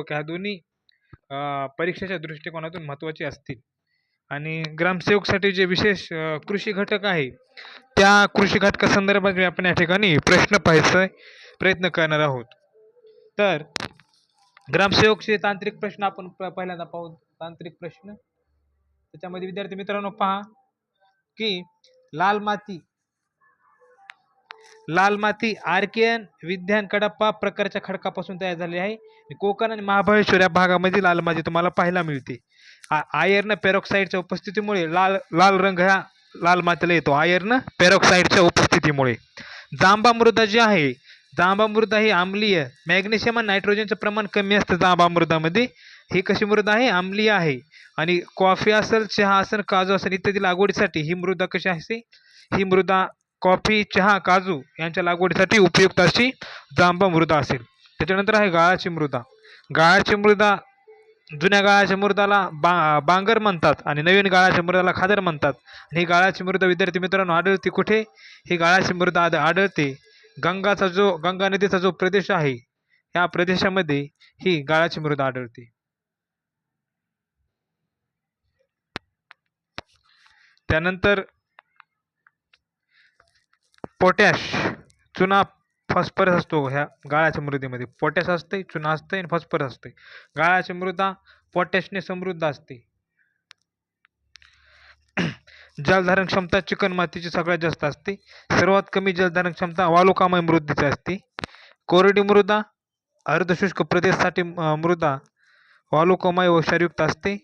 ह्या दोन्ही परीक्षेच्या दृष्टिकोनातून महत्त्वाचे असतील. आणि ग्रामसेवकसाठी जे विशेष कृषी घटक आहे त्या कृषी घटकासंदर्भात मी आपण या ठिकाणी प्रश्न पाहायचा प्रयत्न करणार आहोत. तर ग्रामसेवकचे तांत्रिक प्रश्न आपण प- पहिल्यांदा पाहू. तांत्रिक प्रश्न. त्याच्यामध्ये विद्यार्थी मित्रांनो पहा की लाल माती लाल माती आर्कियन विज्ञान कडप्पा प्रकारच्या खडकापासून तयार झाली आहे. कोकण आणि महाबळेश्वर या भागामध्ये लाल माती तुम्हाला पाहायला मिळते. आ- आयर्न पेरॉक्साईडच्या उपस्थितीमुळे लाल लाल रंग हा लाल मातीला येतो. आयर्न पेरॉक्साईडच्या उपस्थितीमुळे. जांबा मृदा जी आहे जांबा मृदा ही आम्लीय. मॅग्नेशियम आणि नायट्रोजनचं प्रमाण कमी असतं जांबा मृदामध्ये ही कशी मृदा आहे? आम्लीय आहे. आणि कॉफी असेल चहा असेल काजू असेल इत्यादी लागवडीसाठी ही मृदा कशी असते? ही मृदा कॉफी चहा काजू यांच्या लागवडीसाठी उपयुक्त अशी जांबा मृदा असेल. त्याच्यानंतर आहे गाळाची मृदा. गाळाची मृदा जुन्या गाळाच्या मृदाला बा बांगर म्हणतात आणि नवीन गाळाच्या मृदाला खादर म्हणतात. आणि ही गाळाची मृदा विद्यार्थी मित्रांनो आढळते कुठे? ही गाळाची मृदा आढ आढळते गंगाचा जो गंगा नदीचा जो प्रदेश आहे या प्रदेशामध्ये ही गाळाची मृदा आढळते. त्यानंतर पोटॅश चुना फॉस्फरस असतो ह्या गाळाच्या मृदेमध्ये. पोटॅश असते चुना असते आणि फॉस्फरस असते गाळाची मृदा पोटॅशने समृद्ध असते. जलधारण क्षमता चिकण मातीची सगळ्यात जास्त असते. सर्वात कमी जलधारण क्षमता वालुकामय मृदेची असते. कोरडी मृदा अर्धशुष्क प्रदेशासाठी मृदा वालुकामय व क्षारयुक्त असते.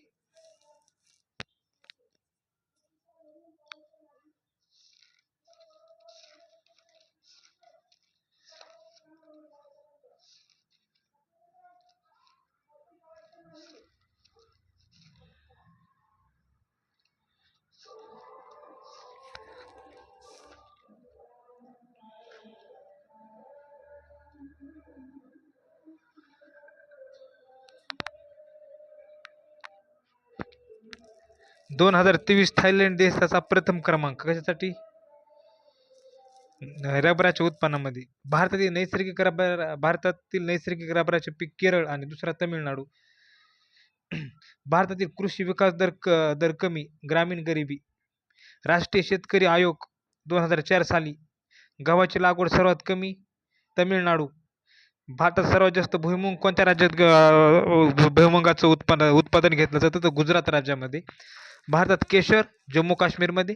दोन हजार तेवीस थायलंड देशाचा प्रथम क्रमांक. कशासाठी? रबराच्या उत्पन्नामध्ये. भारतातील नैसर्गिक रबर भारतातील नैसर्गिक रबराचे पीक केरळ आणि दुसरा तमिळनाडू. भारतातील कृषी विकास दर क दर कमी ग्रामीण गरिबी. राष्ट्रीय शेतकरी आयोग दोन हजार चार साली. गव्हाची लागवड सर्वात कमी तमिळनाडू. भारतात सर्वात जास्त भुईमुंग कोणत्या राज्यात भुईमुंगाचं उत्पन्न उत्पादन घेतलं जातं? तर गुजरात राज्यामध्ये. भारतात केशर जम्मू काश्मीरमध्ये.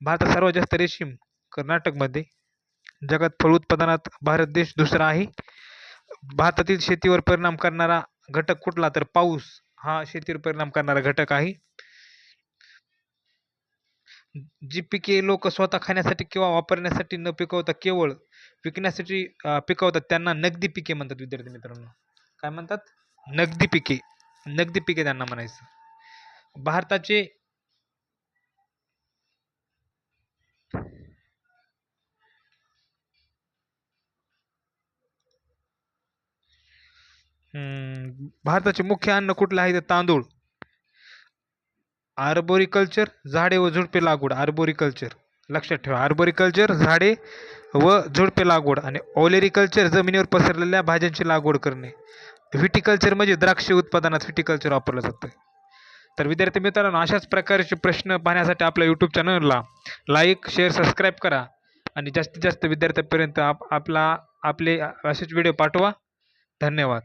भारतात सर्वात जास्त रेशीम कर्नाटकमध्ये. जगात फळ उत्पादनात भारत देश दुसरा आहे. भारतातील शेतीवर परिणाम करणारा घटक कुठला तर पाऊस हा शेतीवर परिणाम करणारा घटक आहे. जी पिके लोक स्वतः खाण्यासाठी किंवा वापरण्यासाठी न पिकवता केवळ विकण्यासाठी पिकवतात त्यांना नगदी पिके म्हणतात विद्यार्थी मित्रांनो. काय म्हणतात? नगदी पिके. नगदी पिके त्यांना म्हणायचं. भारताचे भारताचे मुख्य अन्न कुठलं आहे? तर तांदूळ. आर्बोरिकल्चर झाडे व झुडपे लागवड. आर्बोरिकल्चर लक्षात ठेवा. आर्बोरिकल्चर झाडे व झुडपे लागवड आणि ओलेरिकल्चर जमिनीवर पसरलेल्या भाज्यांची लागवड करणे. व्हिटिकल्चर म्हणजे द्राक्ष उत्पादनात व्हिटिकल्चर वापरलं जातं तर विद्यार्थी मित्रांनो अशाच प्रकारचे प्रश्न पाहण्यासाठी आपल्या यूट्यूब चॅनलला लाईक शेअर सबस्क्राईब करा. आणि जास्तीत जास्त विद्यार्थ्यांपर्यंत आप आपला आपले असेच व्हिडिओ पाठवा. धन्यवाद.